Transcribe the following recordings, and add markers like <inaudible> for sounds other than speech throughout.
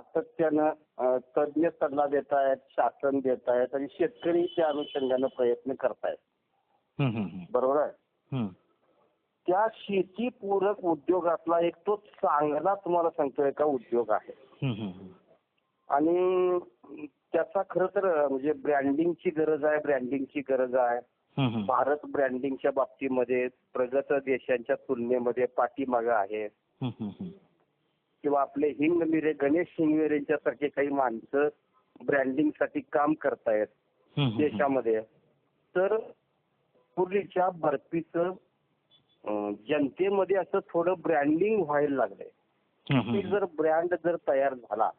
सातत्यानं तज्ज्ञ सल्ला देत आहेत शासन देत आहेत आणि शेतकरी त्या अनुषंगानं प्रयत्न करतायत. बरोबर आहे. त्या शेतीपूरक उद्योगातला एक तो चांगला तुम्हाला सांगतोय का उद्योग आहे. आणि त्याचा खरं तर म्हणजे ब्रँडिंगची गरज आहे ब्रँडिंगची गरज आहे. भारत ब्रँडिंगच्या बाबतीमध्ये प्रगत देशांच्या तुलनेमध्ये पाठीमागं आहे. किंवा आपले हिंगमिरे गणेश हिंगमिरेंच्या सारखे काही माणसं ब्रँडिंगसाठी काम करतायत. देशामध्ये तर पूर्वीच्या बर्फीचं जनतेमध्ये असं थोडं ब्रँडिंग व्हायला लागलंय. जर ब्रँड जर तयार झाला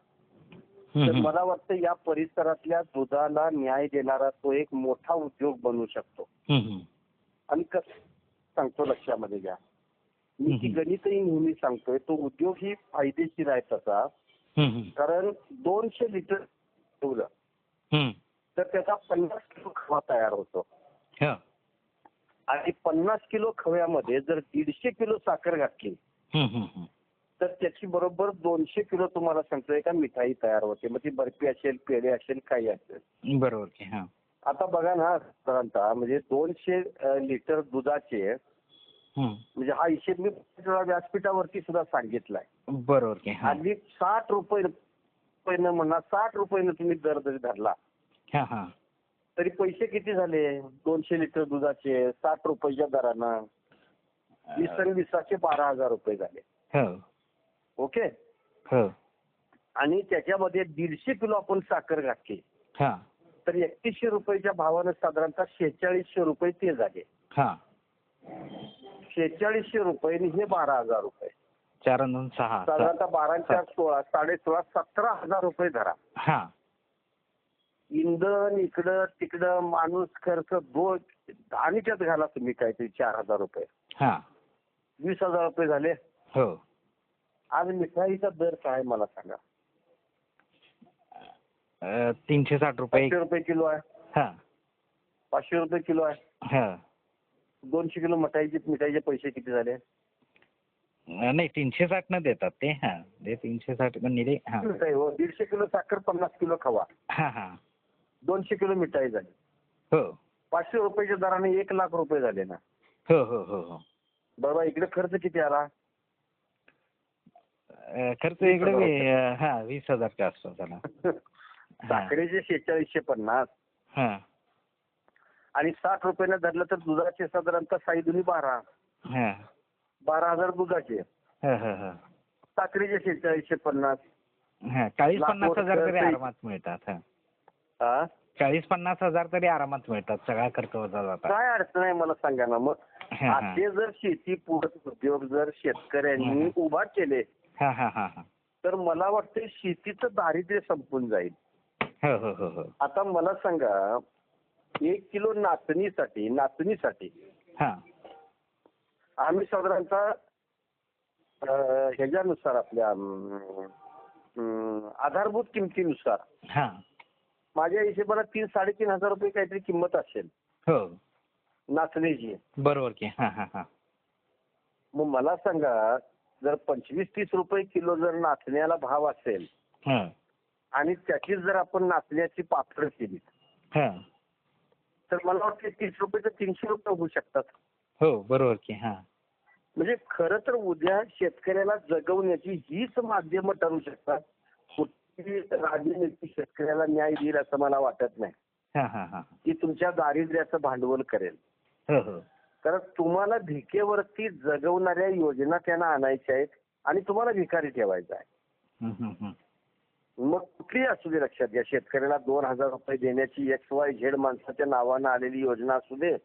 तर. मला वाटतं या परिसरातल्या दुधाला न्याय देणारा तो एक मोठा उद्योग बनू शकतो. आणि कसं सांगतो लक्षामध्ये घ्या मी ती. गणितही नेहमी सांगतोय तो उद्योग ही फायदेशीर आहे तसा. कारण दोनशे लिटर ठेवलं. तर त्याचा पन्नास किलो खवा तयार होतो. आणि पन्नास किलो खव्यामध्ये जर दीडशे किलो साखर घातली. तर त्याची बरोबर दोनशे किलो तुम्हाला सांगतोय का मिठाई तयार होते मग ती बर्फी असेल पेढे असेल काही असेल बरोबर आता बघा ना साधारणतः म्हणजे दोनशे लिटर दुधाचे. म्हणजे हा हिशेब मी व्यासपीठावरती सुद्धा सांगितलाय. बरोबर की आणि साठ रुपये म्हणा साठ रुपयानं तुम्ही दर जरी धरला तरी पैसे किती झाले? दोनशे लिटर दुधाचे साठ रुपयाच्या दरानं. वीस आणि वीसाचे बारा हजार रुपये झाले. हो. ओके? हो. आणि त्याच्यामध्ये दीडशे किलो आपण साखर घातली. हा. तर एकतीसशे रुपयाच्या भावानं साधारणतः शेहेचाळीसशे रुपये ते झाले. शेहेचाळीसशे रुपये आणि हे बारा हजार रुपये. चार आणि दोन सहा. साधारणतः बारा आणि चार सोळा साडे सोळा सतरा हजार रुपये धरा. हा. इंधन इकडं तिकडं माणूस खर्च दोन आणि त्यात घाला तुम्ही काहीतरी चार हजार रुपये. हा. वीस हजार रुपये झाले. हो. आज मिठाईचा दर काय मला सांगा. अ, तीनशे साठ रुपये. पाचशे रुपये किलो आहे. हा. पाचशे रुपये किलो आहे. हा. दोनशे किलो मिठाईचे मिठाईचे पैसे किती झाले? अ, नाही तीनशे साठ न देतात ते हा. ते तीनशे साठ पण निरे हा. मिठाई हो. दीडशे किलो साखर पन्नास किलो खवा. हा हा. दोनशे किलो मिठाई झाली. हो. पाचशे रुपयाच्या दराने एक लाख रुपये झाले ना. हो हो हो हो. बाबा इकडे खर्च किती आला? अ, खर्च इकडे हा वीस हजारच्या आसपास हा. <laughs> साखरेचे शेहेचाळीसशे पन्नास. हा. आणि साठ रुपयाने धरलं तर दुधाचे साधारणतः साई दुनी बारा. हा. बारा हजार दुधाचे. हा हा हा. साखरेचे शेहेचाळीसशे पन्नास. हा चाळीस लाख पन्नास हजार तरी आरामात मिळतात हा. हा चाळीस पन्नास हजार तरी आरामात मिळतात सगळा खर्च वजा जातात. काय अडचण आहे मला सांगा ना मग हा हा. असे जर शेती पूरक उद्योग जर शेतकऱ्यांनी उभा केले हा हा हा हा. तर मला वाटतं शेतीचं दारिद्र्य संपून जाईल. हो हो हो हो. आता मला सांगा एक किलो नाचणीसाठी नाचणीसाठी हा. आम्ही साधारणतः अं, ह्याच्यानुसार आपल्या अं, अं, आधारभूत किमतीनुसार हा. माझ्या हिशोबाला तीन साडेतीन हजार रुपये काहीतरी किंमत असेल. हो. नाचणीची. बरोबर की. हा हा हा. मग मला सांगा जर पंचवीस तीस रुपये किलो जर नाचण्याला भाव असेल हा. आणि त्याचीच जर आपण नाचण्याची पापड केली हा. तर मला वाटतं तीस रुपये तर तीनशे रुपये होऊ शकतात. हो बरोबर की हा. म्हणजे खरं तर उद्या शेतकऱ्याला जगवण्याची हीच माध्यमं ठरू शकतात. कुठली राजनीती शेतकऱ्याला न्याय देईल असं मला वाटत नाही. हा हा हा की तुमच्या दारिद्र्याचं भांडवल करेल. हो हो. कारण तुम्हाला भिकेवरती जगवणाऱ्या योजना त्यांना आणायच्या आहेत आणि तुम्हाला भिकारी ठेवायचा आहे. मग कुठली असू दे लक्षात घ्या. शेतकऱ्याला दोन हजार रुपये देण्याची एक्स वाय झेड माणसाच्या नावानं आलेली योजना असू दे.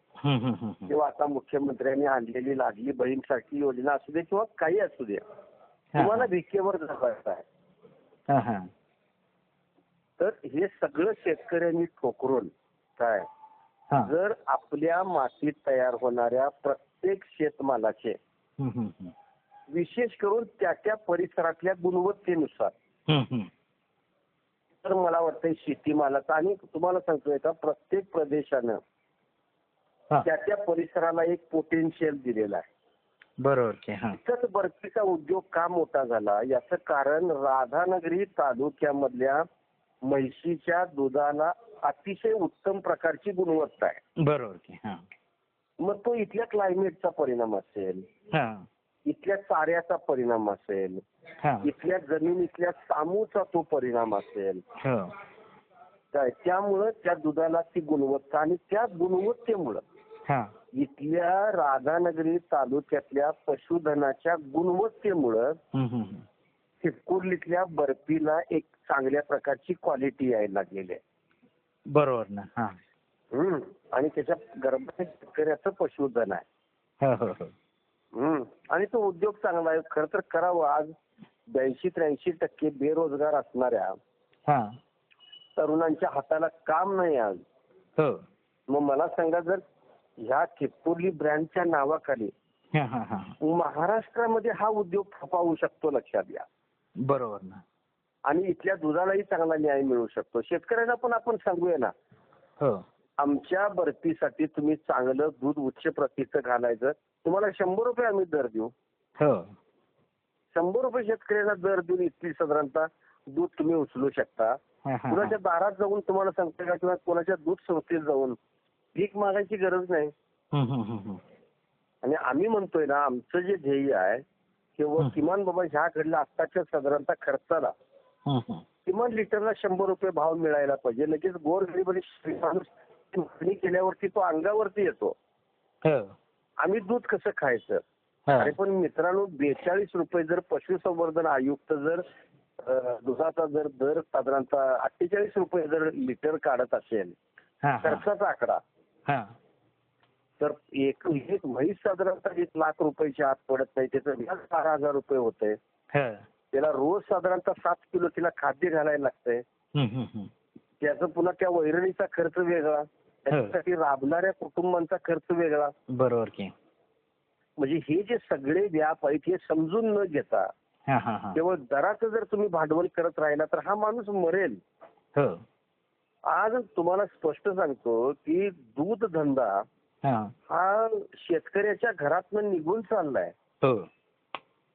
किंवा आता मुख्यमंत्र्यांनी आणलेली लाडली बहीण सारखी योजना असू दे किंवा काही असू दे. तुम्हाला भिकेवर जगायचं आहे. तर हे सगळं शेतकऱ्यांनी ठोकरून काय? जर आपल्या मातीत तयार होणाऱ्या प्रत्येक शेतमालाचे. विशेष करून त्या त्या परिसरातल्या गुणवत्तेनुसार. तर मला वाटतं शेतीमालाचा आणि तुम्हाला सांगतोय का प्रत्येक प्रदेशानं हा. त्या त्या परिसराला एक पोटेन्शियल दिलेलं आहे. बरोबर की हा. इथंच बर्फीचा उद्योग का मोठा झाला? याचं कारण राधानगरी तालुक्यामधल्या म्हैशीच्या दुधाला अतिशय उत्तम प्रकारची गुणवत्ता आहे. बरोबर की हा. मग तो इथल्या क्लायमेटचा परिणाम असेल. हा. इथल्या चाऱ्याचा परिणाम असेल इथल्या जमिनीतल्या सामूचा तो परिणाम असेल. त्यामुळं त्या दुधाला ती गुणवत्ता आणि त्या गुणवत्तेमुळं इथल्या राधानगरी तालुक्यातल्या पशुधनाच्या गुणवत्तेमुळं. चिपकुर्लीतल्या बर्फीला एक चांगल्या प्रकारची क्वालिटी यायला लागलेली आहे. बरोबर ना हा. हम्म. आणि त्याच्या गर्भात शेतकऱ्याचं पशुधन आहे. हो हो हो. आणि तो उद्योग चांगला आहे. खरं तर करावं. आज ब्याऐंशी त्र्याऐंशी टक्के बेरोजगार असणाऱ्या हा. तरुणांच्या हाताला काम नाही आज. हो. मग मला सांगा जर ह्या चिपकुर्ली ब्रँडच्या नावाखाली हा हा हा. महाराष्ट्रामध्ये हा उद्योग खपावू शकतो लक्षात घ्या. बरोबर ना. आणि इथल्या दुधालाही चांगला न्याय मिळू शकतो. शेतकऱ्यांना पण आपण सांगूया ना. हो. आमच्या बर्फीसाठी तुम्ही चांगलं दूध उच्च प्रतीचं घालायचं तुम्हाला शंभर रुपये आम्ही दर देऊ हो शंभर रुपये शेतकऱ्यांना दर देऊन इतकी साधारणतः दूध तुम्ही उचलू शकता. कुणाच्या दारात जाऊन तुम्हाला सांगता का किंवा कोणाच्या दूध संस्थेत जाऊन भीक मागायची गरज नाही. आणि आम्ही म्हणतोय ना आमचं जे ध्येय आहे किंवा. किमान बाबा ह्या घडल्या आत्ताच्या साधारणतः खर्चाला. किमान लिटरला शंभर रुपये भाव मिळायला पाहिजे लगेच गोरगरीब आणि माणूस ती मागणी केल्यावरती तो अंगावरती येतो हो आम्ही दूध कसं खायचं. अरे पण मित्रांनो बेचाळीस रुपये जर पशुसंवर्धन आयुक्त जर दुधाचा जर दर साधारणतः अठ्ठेचाळीस रुपये जर लिटर काढत असेल. खर्चाचा आकडा हा. तर एक एक म्हैस साधारणतः एक लाख रुपयाच्या आत पडत नाही त्याचं व्याज बारा हजार रुपये होतंय हो. त्याला रोज साधारणतः सात किलो तिला खाद्य घालायला लागतंय. त्याचं पुन्हा त्या वैरणीचा खर्च वेगळा त्याच्यासाठी राबणाऱ्या कुटुंबांचा खर्च वेगळा. बरोबर की. म्हणजे हे जे सगळे व्याप आहेत हे समजून न घेता हा हा हा. केवळ दराचं जर तुम्ही भांडवल करत राहिला तर हा माणूस मरेल. हो. आज तुम्हाला स्पष्ट सांगतो की दूध धंदा हा. हा शेतकऱ्याच्या घरातनं निघून चाललाय. हो.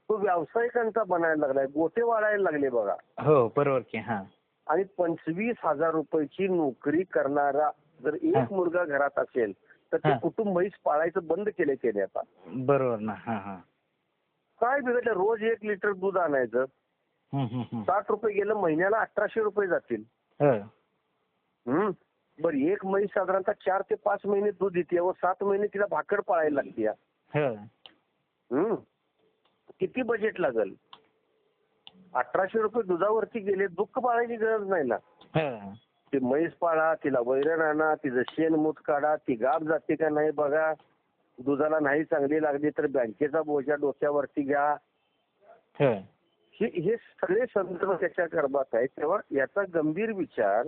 तो व्यावसायिकांचा बनायला लागलाय गोटे वाढायला लागले बघा. हो बरोबर की हा. आणि पंचवीस हजार रुपयाची नोकरी करणारा जर. एक मुलगा घरात असेल तर ते. कुटुंब पाळायचं बंद केले त्याने आता. बरोबर ना हा हा. काय बिघडलं? रोज एक लिटर दूध आणायचं. साठ रुपये गेलं महिन्याला अठराशे रुपये जातील. हो. हम्म. बरं एक म्हैस साधारणतः चार ते पाच महिने दूध देते व सात महिने तिला भाकर पाळायला लागते हो. हम्म. किती बजेट लागल? अठराशे रुपये दुधावरती गेले दुःख पाळायची गरज नाही ना. ते म्हैस पाळा तिला वैरण आणा तिचं शेण मूत काढा ती गाब जाते का नाही बघा. दुधाला नाही चांगली लागली तर बँकेचा बोजा डोक्यावरती घ्या. हो. सगळे संदर्भ त्याच्या गर्भात आहेत. तेव्हा याचा गंभीर विचार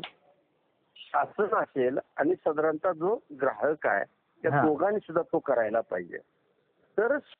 शासन असेल आणि साधारणतः जो ग्राहक आहे त्या. दोघांनी सुद्धा तो करायला पाहिजे. तरच